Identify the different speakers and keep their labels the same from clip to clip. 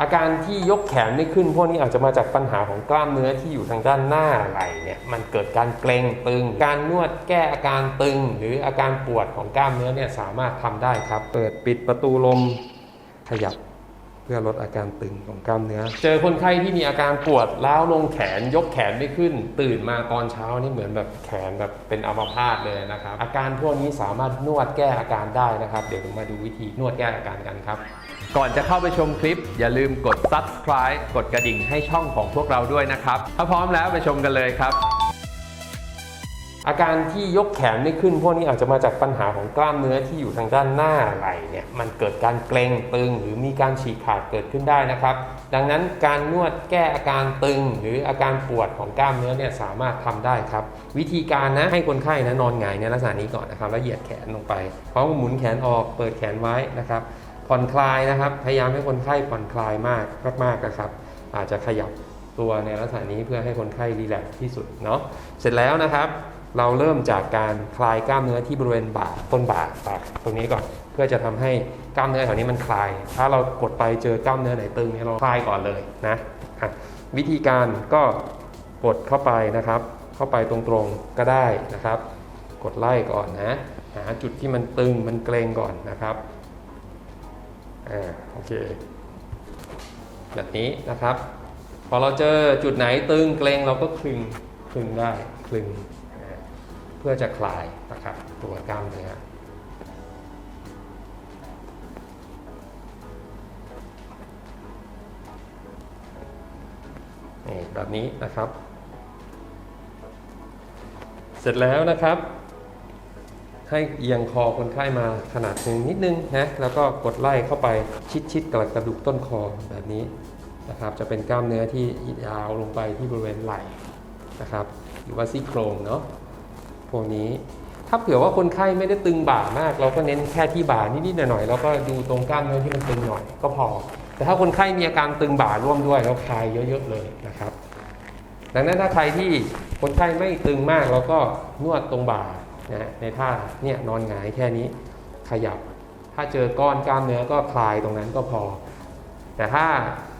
Speaker 1: อาการที่ยกแขนไม่ขึ้น พวกนี้อาจจะมาจากปัญหาของกล้ามเนื้อที่อยู่ทางด้านหน้าไหล่เนี่ยมันเกิดการเกร็งตึง การนวดแก้อาการตึง หรืออาการปวดของกล้ามเนื้อเนี่ยสามารถทำได้ครับ เปิดปิดประตูลมขยับ เพื่อลดอาการตึงของกล้ามเนื้อ เจอคนไข้ที่มีอาการปวดล้าวลงแขนยกแขนไม่ขึ้น ตื่นมาตอนเช้านี่เหมือนแบบแขนแบบเป็นอัมพาตเลยนะครับ อาการพวกนี้สามารถนวดแก้อาการได้นะครับ เดี๋ยวผมมาดูวิธีนวดแก้อาการกันครับ
Speaker 2: ก่อนจะเข้าไปชมคลิป อย่าลืมกด subscribe กดกระดิ่งให้ช่องของพวกเราด้วยนะครับ ถ้าพร้อมแล้วไปชมกันเลยครับ
Speaker 1: อาการที่ยกแขนไม่ขึ้น พวกนี้อาจจะมาจากปัญหาของกล้ามเนื้อที่อยู่ทางด้านหน้าไหล่เนี่ยมันเกิดการเกร็งตึง หรือมีการฉีกขาดเกิดขึ้นได้นะครับ ดังนั้นการนวดแก้อาการตึง หรืออาการปวดของกล้ามเนื้อเนี่ยสามารถทำได้ครับ วิธีการนะให้คนไข้นะนอนหงายในลักษณะนี้ก่อนนะครับแล้วเหยียดแขนลงไปพร้อมกับหมุนแขนออกเปิดแขนไว้นะครับ ผ่อนคลายนะครับ พยายามให้คนไข้ผ่อนคลายมากมากๆนะครับ อาจจะขยับตัวในลักษณะนี้เพื่อให้คนไข้รีแลกซ์ที่สุดเนาะเสร็จแล้วนะครับ เราเริ่มจากการคลายกล้ามเนื้อที่บริเวณบ่าต้นบ่าปากตรงนี้ก่อน เพื่อจะทำให้กล้ามเนื้อแถวนี้มันคลาย ถ้าเรากดไปเจอกล้ามเนื้อไหนตึงเนี่ยเราคลายก่อนเลยนะะวิธีการก็กดเข้าไปนะครับ เข้าไปตรงๆก็ได้นะครับ กดไล่ก่อนนะหาจุดที่มันตึงมันเกรงก่อนนะครับอ่าโอเค แบบนี้นะครับ พอเราเจอจุดไหนตึงเกรงเราก็คลึงคลึงได้คลึง พื่อจะคลายนะครับตัวกล้ามเนื้อนี่แบบนี้นะครับ เสร็จแล้วนะครับ ให้เอียงคอคนไข้มาขนาดหนึ่งนิดนึงนะแล้วก็กดไล่เข้าไปชิดๆกับกระดูกต้นคอแบบนี้นะครับ จะเป็นกล้ามเนื้อที่ยาวลงไปที่บริเวณไหล่นะครับ หรือว่าซี่โครงเนาะ พวกนี้ ถ้าเผื่อว่าคนไข้ไม่ได้ตึงบ่ามาก เราก็เน้นแค่ที่บ่านิดๆหน่อยๆแล้วก็ดูตรงกล้ามเนื้อที่มันตึงหน่อยก็พอ แต่ถ้าคนไข้มีอาการตึงบ่าร่วมด้วยแล้วคลายเยอะๆเลยนะครับ ดังนั้นถ้าใครที่คนไข้ไม่ตึงมากเราก็นวดตรงบ่านะฮะในท่าเนี่ยนอนหงายแค่นี้ขยับ ถ้าเจอก้อนกล้ามเนื้อก็คลายตรงนั้นก็พอ แต่ถ้า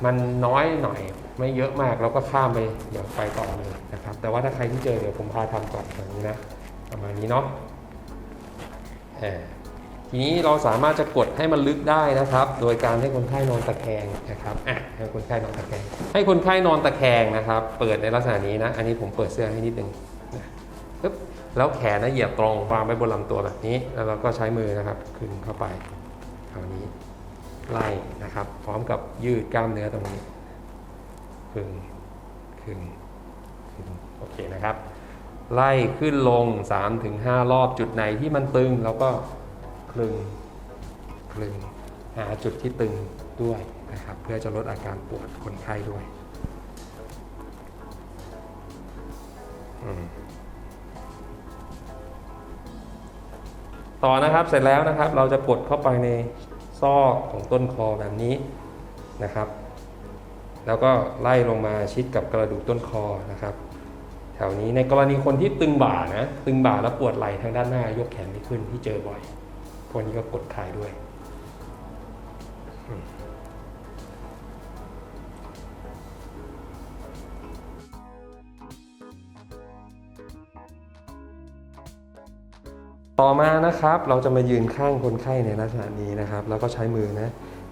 Speaker 1: มันน้อยหน่อย ไม่เยอะมากเราก็ข้ามไปเดี๋ยวไปต่อเลยนะครับ แต่ว่าถ้าใครที่เจอเดี๋ยวผมพาทำก่อนอย่างนี้นะประมาณนี้เนาะอ่อทีนี้เราสามารถจะกดให้มันลึกได้นะครับ โดยการให้คนไข้นอนตะแคงนะครับอะให้คนไข้นอนตะแคง ให้คนไข้นอนตะแคงนะครับ เปิดในลักษณะนี้นะ อันนี้ผมเปิดเสื้อให้นิดนึงนะปึ๊บแล้วแขนนะเหยียบตรงวางไว้บนลำตัวแบบนี้ แล้วเราก็ใช้มือนะครับคลึงเข้าไปคราวนี้ไล่นะครับ พร้อมกับยืดกล้ามเนื้อตรงนี้ คลึงคลึงคลึงโอเคนะครับ ไล่ขึ้นลง 3-5 รอบจุดไหนที่มันตึงเราก็คลึงคลึงหาจุดที่ตึงด้วยนะครับ เพื่อจะลดอาการปวดคนไข้ด้วยต่อนะครับเสร็จแล้วนะครับ เราจะกดเข้าไปในซอกของต้นคอแบบนี้นะครับ แล้วก็ไล่ลงมาชิดกับกระดูกต้นคอนะครับแถวนี้ในกรณีคนที่ตึงบ่านะตึงบ่าแล้วปวดไหล่ทางด้านหน้ายกแขนไม่ขึ้นที่เจอบ่อย พวกนี้ก็กดคลายด้วย ต่อมานะครับเราจะมายืนข้างคนไข้ในลักษณะนี้นะครับ แล้วก็ใช้มือนะ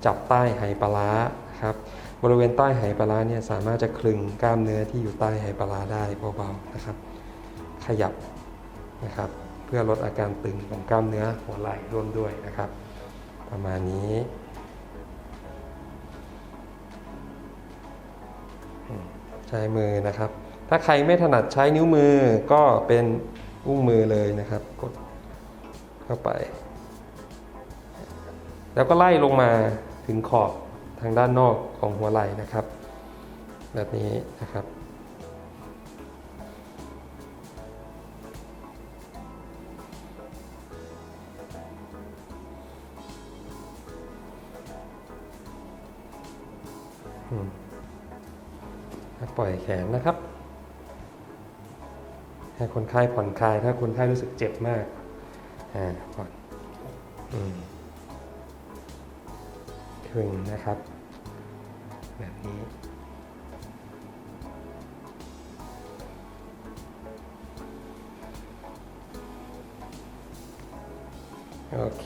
Speaker 1: จับใต้ไหปลาร้า บริเวณใต้ไหปลาร้าเนี่ยสามารถจะคลึงกล้ามเนื้อที่อยู่ใต้ไหปลาร้าได้เบาๆนะครับ ขยับนะครับ เพื่อลดอาการตึงของกล้ามเนื้อหัวไหล่ร่วมด้วยนะครับ ประมาณนี้ใช้มือนะครับ ถ้าใครไม่ถนัดใช้นิ้วมือก็เป็นอุ้งมือเลยนะครับ กดเข้าไป แล้วก็ไล่ลงมาถึงขอบ ทางด้านนอกของหัวไหล่นะครับ แบบนี้นะครับ ปล่อยแขนนะครับ ให้คนไข้ผ่อนคลายถ้าคนไข้รู้สึกเจ็บมาก อ่าผ่อนอืมคลึงนะครับ แบบนี้ โอเค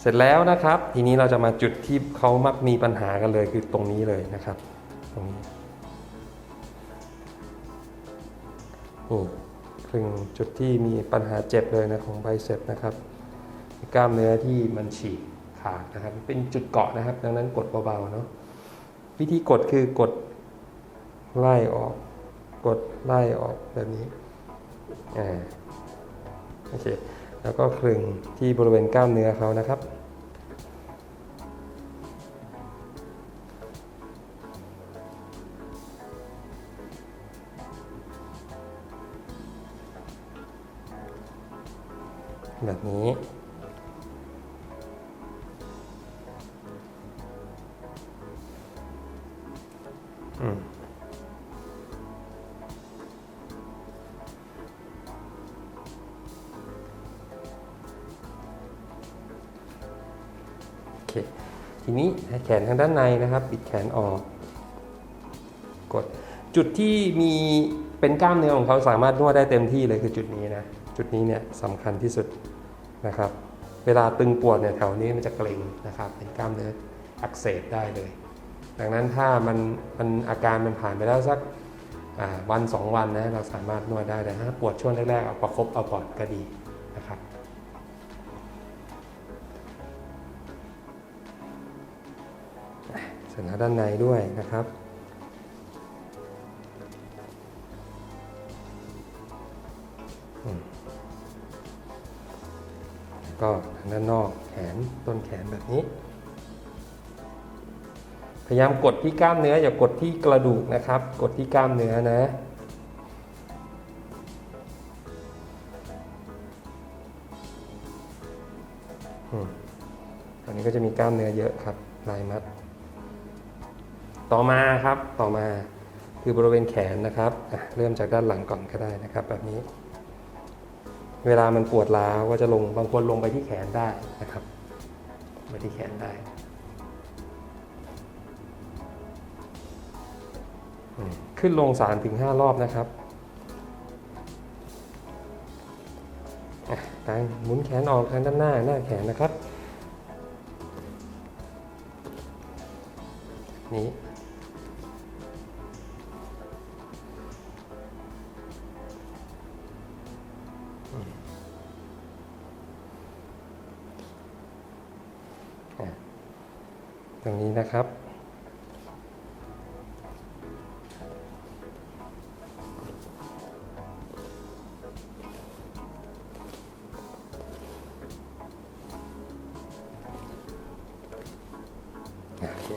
Speaker 1: เสร็จแล้วนะครับ ทีนี้เราจะมาจุดที่เขามักมีปัญหากันเลยคือตรงนี้เลยนะครับ ตรงนี้นี่คือจุดที่มีปัญหาเจ็บเลยนะของไบเซปนะครับกล้ามเนื้อที่มันฉีกขาดนะครับ เป็นจุดเกาะนะครับ ดังนั้นกดเบาๆเนาะ วิธีกดคือกดไล่ออก กดไล่ออกแบบนี้อ่าโอเคแล้วก็คลึงที่บริเวณกล้ามเนื้อเขานะครับ แบบนี้ เค ทีนี้แขนทางด้านในนะครับบิดแขนออก กด จุดที่มีเป็นกล้ามเนื้อของเขาสามารถนวดได้เต็มที่เลยคือจุดนี้นะ จุดนี้เนี่ยสำคัญที่สุดนะครับ เวลาตึงปวดเนี่ยแถวนี้มันจะเกร็งนะครับ เป็นกล้ามเนื้ออักเสบได้เลย ดังนั้นถ้ามันมันอาการมันผ่านไปแล้วสักวันสองวันนะเราสามารถนวดได้แต่ถ้าปวดช่วงแรกๆเอาประคบเอาก่อนก็ดีนะครับ สร็จแล้วด้านในด้วยนะครับแล้วก็ทางด้านนอกแขนต้นแขนแบบนี้ พยายามกดที่กล้ามเนื้ออย่ากดที่กระดูกนะครับ กดที่กล้ามเนื้อนะอันนี้ก็จะมีกล้ามเนื้อเยอะครับลายมัด ต่อมาครับต่อมาคือบริเวณแขนนะครับเริ่มจากด้านหลังก่อนก็ได้นะครับ แบบนี้ เวลามันปวดร้าวก็จะลงบางคนลงไปที่แขนได้นะครับไปที่แขนได้ขึ้นลง3-5ถึงห้ารอบนะครับการหมุนแขนออกทางด้านหน้าหน้าแขนนะครับ นี้ ตรงนี้นะครับ โอเค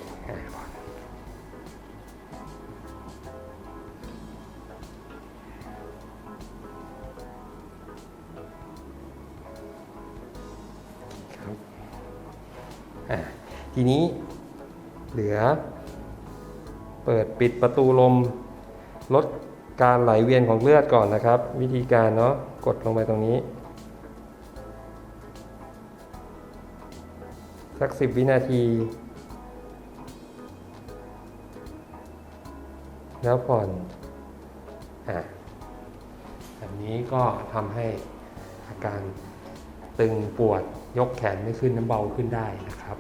Speaker 1: ทีนี้เหลือ เปิดปิดประตูลม ลดการไหลเวียนของเลือดก่อนนะครับ วิธีการเนาะกดลงไปตรงนี้สักสิบวินาที แล้วผ่อนอะแบบนี้ก็ทำให้อาการตึงปวดยกแขนไม่ขึ้นน้ำเบาขึ้นได้นะครับ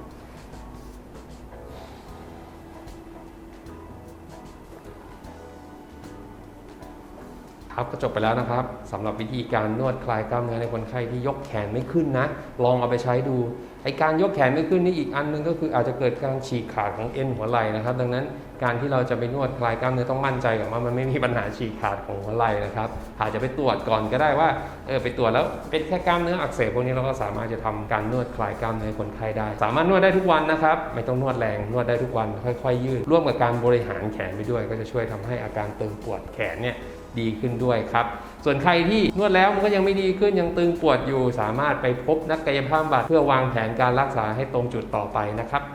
Speaker 1: ครับก็จบไปแล้วนะครับสำหรับวิธีการนวดคลายกล้ามเนื้อในคนไข้ที่ยกแขนไม่ขึ้นนะ ลองเอาไปใช้ดู ไอการยกแขนไม่ขึ้นนี่อีกอันหนึงก็คืออาจจะเกิดการฉีกขาดของเอ็นหัวไหล่นะครับ ดังนั้นการที่เราจะไปนวดคลายกล้ามเนื้อต้องมั่นใจก่อนว่ามันไม่มีปัญหาฉีกขาดของหัวไหล่นะครับ อาจจะไปตรวจก่อนก็ได้ว่าเออไปตรวจแล้วเป็นแค่กล้ามเนื้ออักเสบพวกนี้เราก็สามารถจะทำการนวดคลายกล้ามเนื้อคนไข้ได้ สามารถนวดได้ทุกวันนะครับ ไม่ต้องนวดแรงนวดได้ทุกวัน ค่อยๆยืดร่วมกับการบริหารแขนไปด้วย ก็จะช่วยทำให้อาการตึงปวดแขนเนี่ยดีขึ้นด้วยครับ ส่วนใครที่นวดแล้วมันก็ยังไม่ดีขึ้นยังตึงปวดอยู่ สามารถไปพบนักกายภาพบำบัดเพื่อวางแผนการรักษาให้ตรงจุดต่อไปนะครับ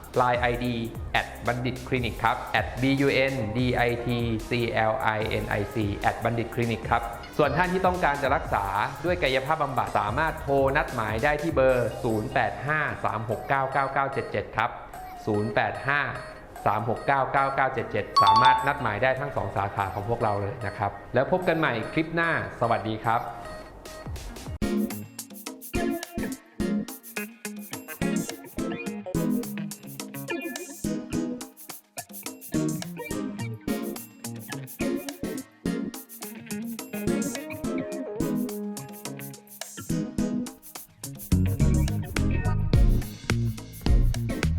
Speaker 2: Line ID at บัณฑิตคลินิกครับ at b u n d i t c l i n i c at บัณฑิตคลินิกครับ ส่วนท่านที่ต้องการจะรักษาด้วยกายภาพบำบัดสามารถโทรนัดหมายได้ที่เบอร์ 0853699977 ครับ 085 3699977 สามารถนัดหมายได้ทั้ง 2 สาขาของพวกเราเลยนะครับ แล้วพบกันใหม่คลิปหน้า สวัสดีครับ